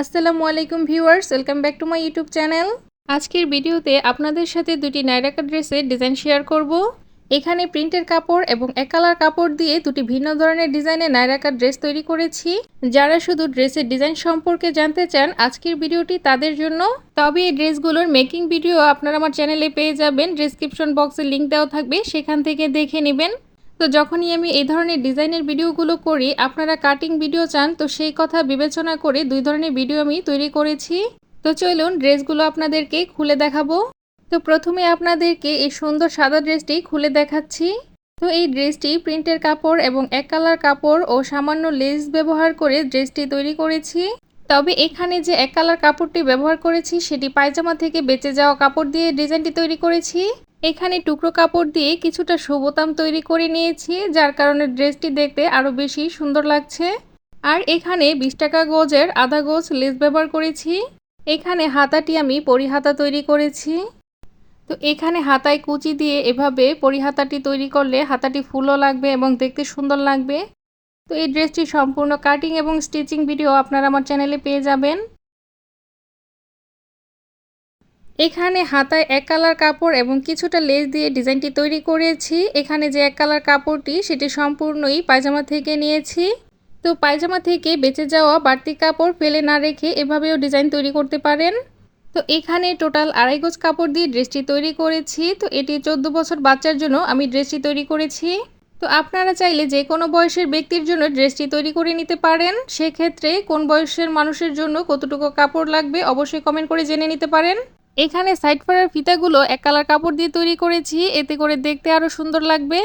আসসালামু আলাইকুম viewers, welcome back to my YouTube channel. আজকের ভিডিওতে আপনাদের সাথে দুটি নাইরাকা ড্রেসের ডিজাইন শেয়ার করব। এখানে প্রিন্টের কাপড় এবং এক কালার কাপড় দিয়ে দুটি ভিন্ন ধরনের ডিজাইনের নাইরাকা ড্রেস তৈরি করেছি। যারা শুধু ড্রেসের ডিজাইন সম্পর্কে জানতে চান, আজকের ভিডিওটি তাদের জন্য। তবে এই ড্রেসগুলোর মেকিং ভিডিও আপনারা আমার চ্যানেলে পেয়ে যাবেন। ডিসক্রিপশন বক্সে লিঙ্ক দেওয়া থাকবে, সেখান থেকে দেখে নেবেন। তো যখনই আমি এই ধরনের ডিজাইনের ভিডিওগুলো করি, আপনারা কাটিং ভিডিও চান, তো সেই কথা বিবেচনা করে দুই ধরনের ভিডিও আমি তৈরি করেছি। তো চলুন ড্রেসগুলো আপনাদেরকে খুলে দেখাবো। তো প্রথমে আপনাদেরকে এই সুন্দর সাদা ড্রেসটি খুলে দেখাচ্ছি। তো এই ড্রেসটি প্রিন্টের কাপড় এবং এক কালার কাপড় ও সামান্য লেস ব্যবহার করে ড্রেসটি তৈরি করেছি। তবে এখানে যে এক কালার কাপড়টি ব্যবহার করেছি, সেটি পায়জামা থেকে বেঁচে যাওয়া কাপড় দিয়ে ডিজাইনটি তৈরি করেছি। এখানে টুকরো কাপড় দিয়ে কিছুটা শুভতাম তৈরি করে নিয়েছি, যার কারণে ড্রেসটি দেখতে আরও বেশি সুন্দর লাগছে। আর এখানে বিশ টাকা গোজের আধা গোজ লেস ব্যবহার করেছি। এখানে হাতাটি আমি পরিহাতা তৈরি করেছি। তো এখানে হাতায় কুচি দিয়ে এভাবে পরিহাতাটি তৈরি করলে হাতাটি ফুলও লাগবে এবং দেখতে সুন্দর লাগবে। তো এই ড্রেসটি সম্পূর্ণ কাটিং এবং স্টিচিং ভিডিও আপনারা আমার চ্যানেলে পেয়ে যাবেন। এখানে হাতায় এক কালার কাপড় এবং কিছুটা লেস দিয়ে ডিজাইনটি তৈরি করেছি। এখানে যে এক কালার কাপড়টি, সেটি সম্পূর্ণই পায়জামা থেকে নিয়েছি। তো পায়জামা থেকে বেঁচে যাওয়া বাড়তি কাপড় ফেলে না রেখে এভাবেও ডিজাইন তৈরি করতে পারেন। তো এখানে টোটাল আড়াই গোজ কাপড় দিয়ে ড্রেসটি তৈরি করেছি। তো এটি চোদ্দ বছর বাচ্চার জন্য আমি ড্রেসটি তৈরি করেছি। তো আপনারা চাইলে যে কোনো বয়সের ব্যক্তির জন্য ড্রেসটি তৈরি করে নিতে পারেন। সেক্ষেত্রে কোন বয়সের মানুষের জন্য কতটুকু কাপড় লাগবে অবশ্যই কমেন্ট করে জেনে নিতে পারেন। এখানে সাইড ফাড়ার ফিতাগুলো এক কালার কাপড় দিয়ে তৈরি করেছি। এতে করে দেখতে আরও সুন্দর লাগবে।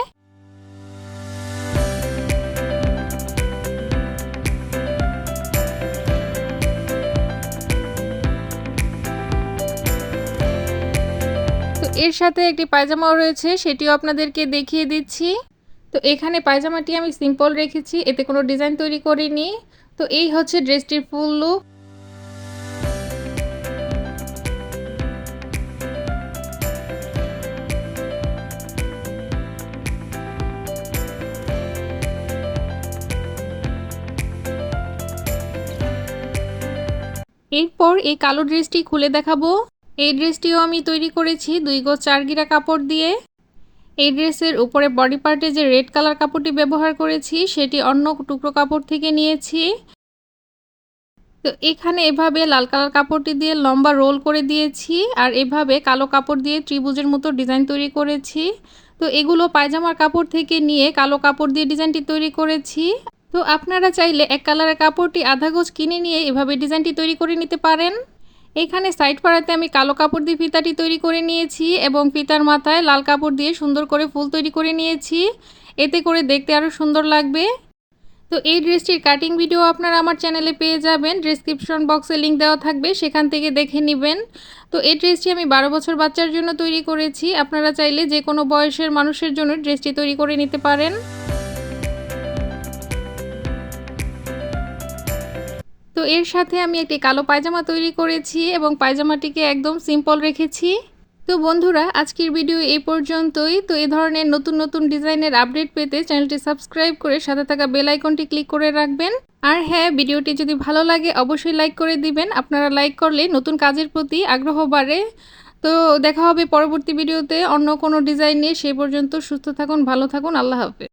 এর সাথে একটি পায়জামাও রয়েছে, সেটিও আপনাদেরকে দেখিয়ে দিচ্ছি। তো এখানে পায়জামাটি আমি সিম্পল রেখেছি, এতে কোনো ডিজাইন তৈরি করিনি। তো এই হচ্ছে ড্রেসটির ফুল লুক এরপর এই কালো ড্রেসটি খুলে দেখাবো। এই ড্রেসটিও আমি তৈরি করেছি দুই গো চার গিরা কাপড় দিয়ে। এই ড্রেসের উপরে বডি পার্টে যে রেড কালার কাপড়টি ব্যবহার করেছি, সেটি অন্য টুকরো কাপড় থেকে নিয়েছি। তো এখানে এভাবে লাল কালার কাপড়টি দিয়ে লম্বা রোল করে দিয়েছি আর এভাবে কালো কাপড় দিয়ে ত্রিভুজের মতো ডিজাইন তৈরি করেছি। তো এগুলো পায়জামার কাপড় থেকে নিয়ে কালো কাপড় দিয়ে ডিজাইনটি তৈরি করেছি। তো আপনারা চাইলে এক কালারের কাপড়টি আধা গোজ কিনে নিয়ে এভাবে ডিজাইনটি তৈরি করে নিতে পারেন। এখানে সাইড পাড়াতে আমি কালো কাপড় দিয়ে ফিতাটি তৈরি করে নিয়েছি এবং ফিতার মাথায় লাল কাপড় দিয়ে সুন্দর করে ফুল তৈরি করে নিয়েছি। এতে করে দেখতে আরও সুন্দর লাগবে। তো এই ড্রেসটির কাটিং ভিডিও আপনারা আমার চ্যানেলে পেয়ে যাবেন। ডিসক্রিপশন বক্সে লিঙ্ক দেওয়া থাকবে, সেখান থেকে দেখে নেবেন। তো এই ড্রেসটি আমি বারো বছর বাচ্চার জন্য তৈরি করেছি। আপনারা চাইলে যে কোনো বয়সের মানুষের জন্য ড্রেসটি তৈরি করে নিতে পারেন। তো এর সাথে আমি একটি কালো পায়জামা তৈরি করেছি এবং পায়জামাটিকে একদম সিম্পল রেখেছি। তো বন্ধুরা, আজকের ভিডিও এই পর্যন্তই। তো এই ধরনের নতুন নতুন ডিজাইনের আপডেট পেতে চ্যানেলটি সাবস্ক্রাইব করে সাথে থাকা বেল আইকনটি ক্লিক করে রাখবেন। আর হ্যাঁ ভিডিওটি যদি ভালো লাগে, অবশ্যই লাইক করে দিবেন। আপনারা লাইক করলে নতুন কাজের প্রতি আগ্রহ বাড়ে। তো দেখা হবে পরবর্তী ভিডিওতে অন্য কোনো ডিজাইন নিয়ে। সেই পর্যন্ত সুস্থ থাকুন, ভালো থাকুন। আল্লাহ হাফেজ।